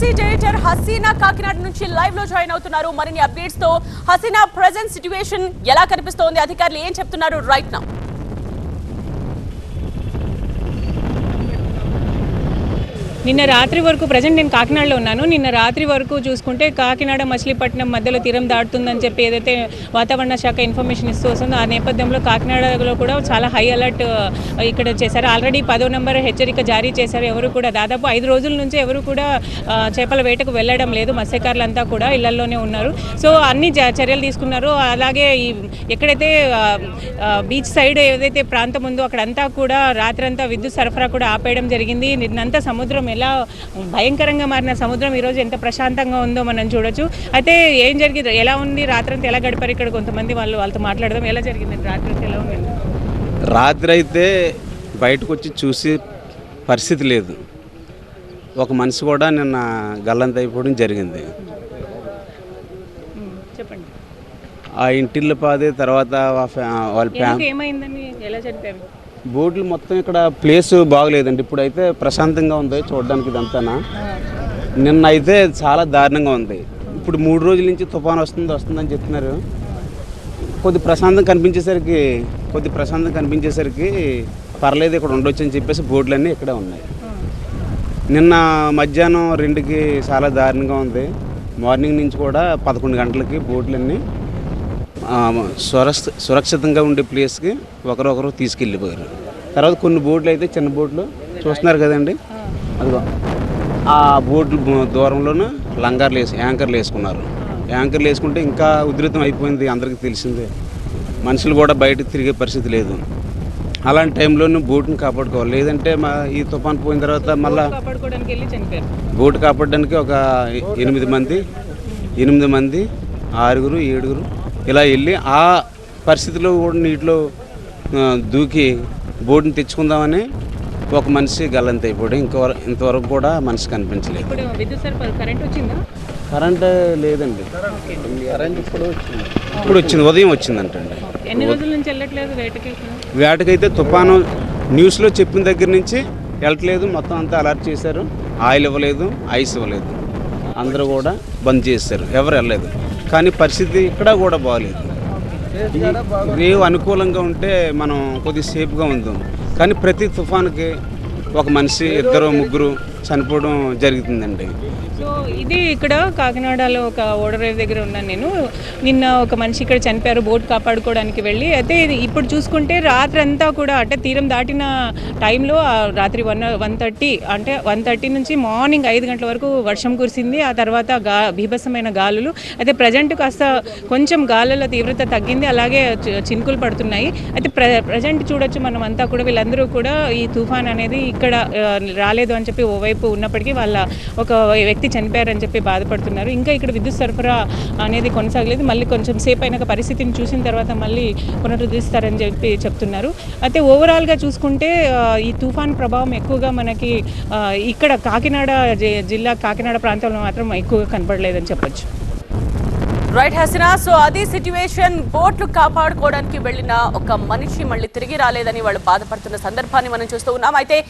News editor Hasina Kakinada నుంచి లైవ్లో join అవుతున్నారు. మరిన్ని అప్డేట్స్తో హసీనా ప్రెజెంట్ సిచ్యువేషన్ ఎలా కనిపిస్తోంది? అధికారులు ఏం చెప్తున్నారు రైట్ నౌ నిన్న రాత్రి వరకు ప్రజెంట్ నేను కాకినాడలో ఉన్నాను. నిన్న రాత్రి వరకు చూసుకుంటే కాకినాడ మచిలీపట్నం మధ్యలో తీరం దాటుతుందని చెప్పి ఏదైతే వాతావరణ శాఖ ఇన్ఫర్మేషన్ ఇస్తూ వస్తుందో ఆ నేపథ్యంలో కాకినాడలో కూడా చాలా హై అలర్ట్ ఇక్కడ చేశారు. ఆల్రెడీ పదో నెంబర్ హెచ్చరిక జారీ చేశారు ఎవరు కూడా. దాదాపు ఐదు రోజుల నుంచి ఎవరు కూడా చేపల వేటకు వెళ్ళడం లేదు. మత్స్యకారులంతా కూడా ఇళ్ళలోనే ఉన్నారు. సో అన్ని చర్యలు తీసుకున్నారు. అలాగే ఈ ఎక్కడైతే బీచ్ సైడ్ ఏదైతే ప్రాంతం ఉందో అక్కడంతా కూడా రాత్రంతా విద్యుత్ సరఫరా కూడా ఆపేయడం జరిగింది. నిన్నంతా సముద్రం ఎలా భయంకరంగా మారిన సముద్రం ఈరోజు ఎంత ప్రశాంతంగా ఉందో మనం చూడొచ్చు. అయితే ఏం జరిగింది? ఎలా ఉంది? రాత్రంతా ఎలా గడిపారు? ఇక్కడ కొంతమంది వాళ్ళు వాళ్ళతో మాట్లాడదాం. ఎలా జరిగింది? రాత్రంతా ఎలా ఉంది? రాత్రి అయితే బయటకు వచ్చి చూసి పరిస్థితి లేదు. ఒక మనిషి కూడా నిన్న గల్లంత అయిపోవడం జరిగింది. చెప్పండి. ఆ ఇంటిల్లి పాది తర్వాత వాళ్ళ ఫ్యా ఏమైందని? ఎలా చనిపోయారు? బోట్లు మొత్తం ఇక్కడ ప్లేస్ బాగలేదండి. ఇప్పుడైతే ప్రశాంతంగా ఉంది చూడడానికి ఇదంతానా. నిన్న అయితే చాలా దారుణంగా ఉంది. ఇప్పుడు మూడు రోజుల నుంచి తుఫాన్ వస్తుంది వస్తుందని చెప్తున్నారు. కొద్ది ప్రశాంతం కనిపించేసరికి కొద్ది ప్రశాంతం కనిపించేసరికి పర్లేదు ఇక్కడ ఉండొచ్చు అని చెప్పేసి బోట్లన్నీ ఇక్కడే ఉన్నాయి. నిన్న మధ్యాహ్నం రెండుకి చాలా దారుణంగా ఉంది. మార్నింగ్ నుంచి కూడా పదకొండు గంటలకి బోట్లన్నీ సురక్ష సురక్షితంగా ఉండే ప్లేస్కి ఒకరొకరు తీసుకెళ్ళిపోయారు. తర్వాత కొన్ని బోట్లు అయితే చిన్న బోట్లు చూస్తున్నారు కదండి. అదిగో ఆ బోట్లు దూరంలోనూ లంగార్లు వేసి యాంకర్లు వేసుకున్నారు. యాంకర్లు వేసుకుంటే ఇంకా ఉధృతం అయిపోయింది అందరికీ తెలిసిందే. మనుషులు కూడా బయటకు తిరిగే పరిస్థితి లేదు. అలాంటి టైంలోనూ బోట్ని కాపాడుకోవాలి. లేదంటే మా ఈ తుఫాన్ పోయిన తర్వాత మళ్ళీ బోటు కాపాడడానికి ఒక ఎనిమిది మంది ఎనిమిది మంది ఆరుగురు ఏడుగురు ఇలా వెళ్ళి ఆ పరిస్థితిలో కూడా నీటిలో దూకి బోటుని తెచ్చుకుందామని ఒక మనిషి గల్లంత అయిపోయాడు. ఇంకవరకు ఇంతవరకు కూడా మనిషి కనిపించలేదు. ఇప్పుడు విద్యుత్ సరఫరా కరెంట్ వచ్చిందా? కరెంట్ లేదండి. కరెంట్ ఇప్పుడు వచ్చింది. ఇప్పుడు వచ్చింది ఉదయం వచ్చిందంటండి? వేటకైతే తుఫాను న్యూస్లో చెప్పిన దగ్గర నుంచి వెళ్ళట్లేదు. మొత్తం అంతా అలర్ట్ చేశారు. ఆయిల్ ఇవ్వలేదు ఐస్ ఇవ్వలేదు. అందరూ కూడా బంద్ చేశారు. ఎవరు వెళ్ళలేదు. కానీ పరిస్థితి ఇక్కడ కూడా బాగలేదు రేవు అనుకూలంగా ఉంటే మనం కొద్దిగా సేఫ్గా ఉందాం. కానీ ప్రతి తుఫాన్కి ఒక మనిషి ఇద్దరు ముగ్గురు చనిపోవడం జరుగుతుందండి. సో ఇది ఇక్కడ కాకినాడలో ఒక ఓడరేవు దగ్గర ఉన్నాను నేను. నిన్న ఒక మనిషి ఇక్కడ చనిపోయారు బోట్ కాపాడుకోవడానికి వెళ్ళి. అయితే ఇప్పుడు చూసుకుంటే రాత్రి అంతా కూడా అంటే తీరం దాటిన టైంలో రాత్రి వన్ వన్ థర్టీ అంటే వన్ థర్టీ నుంచి మార్నింగ్ ఐదు గంటల వరకు వర్షం కురిసింది. ఆ తర్వాత గా బీభత్సమైన గాలులు. అయితే ప్రజెంట్ కాస్త కొంచెం గాలుల తీవ్రత తగ్గింది. అలాగే చినుకులు పడుతున్నాయి. అయితే ప్ర ప్రజెంట్ చూడొచ్చు మనం అంతా కూడా వీళ్ళందరూ కూడా ఈ తుఫాన్ అనేది ఇక్కడ రాలేదు అని చెప్పి ఓవైపు ఉన్నప్పటికీ వాళ్ళ ఒక వ్యక్తి చనిపోయారు. అని చెప్పి బాధపడుతున్నారు. ఇంకా ఇక్కడ విద్యుత్ సరఫరా అనేది కొనసాగలేదు. మళ్ళీ కొంచెం సేపు అయినాక పరిస్థితిని చూసిన తర్వాత మళ్ళీ పునరుద్ధరిస్తారని చెప్పి చెప్తున్నారు. అయితే ఓవరాల్గా చూసుకుంటే ఈ తుఫాన్ ప్రభావం ఎక్కువగా మనకి ఇక్కడ కాకినాడ జి- జిల్లా కాకినాడ ప్రాంతంలో మాత్రం ఎక్కువగా కనపడలేదని చెప్పొచ్చు. రైట్ హసినా. సో అది సిచ్యువేషన్ బోట్లు కాపాడుకోవడానికి వెళ్ళిన ఒక మనిషి మళ్ళీ తిరిగి రాలేదని వాళ్ళు బాధపడుతున్న సందర్భాన్ని మనం చూస్తూ ఉన్నాం. అయితే